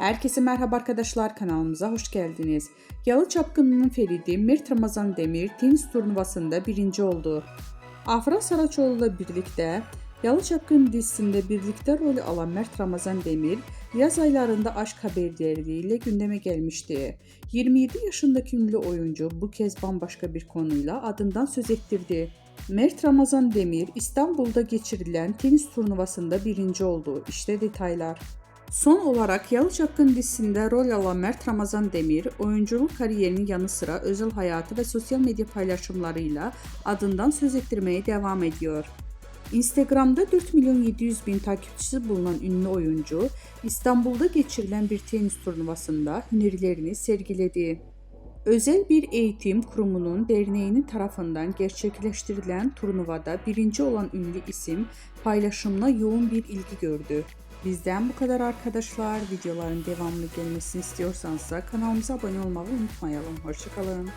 Herkese merhaba arkadaşlar kanalımıza hoş geldiniz. Yalı Çapkını'nın Feridi Mert Ramazan Demir tenis turnuvasında birinci oldu. Afra Saraçoğlu ile birlikte Yalı Çapkın dizisinde birlikte rol alan Mert Ramazan Demir yaz aylarında aşk haberleriyle gündeme gelmişti. 27 yaşındaki ünlü oyuncu bu kez bambaşka bir konuyla adından söz ettirdi. Mert Ramazan Demir İstanbul'da geçirilen tenis turnuvasında birinci oldu. İşte detaylar. Son olarak Yalı Çapkın dizisinde rol alan Mert Ramazan Demir, oyunculuk kariyerinin yanı sıra özel hayatı ve sosyal medya paylaşımlarıyla adından söz ettirmeye devam ediyor. Instagram'da 4 milyon 700 bin takipçisi bulunan ünlü oyuncu, İstanbul'da geçirilen bir tenis turnuvasında hünerlerini sergiledi. Özel bir eğitim kurumunun derneğinin tarafından gerçekleştirilen turnuvada birinci olan ünlü isim paylaşımla yoğun bir ilgi gördü. Bizden bu kadar arkadaşlar. Videoların devamlı gelmesini istiyorsanız kanalımıza abone olmayı unutmayalım. Hoşçakalın.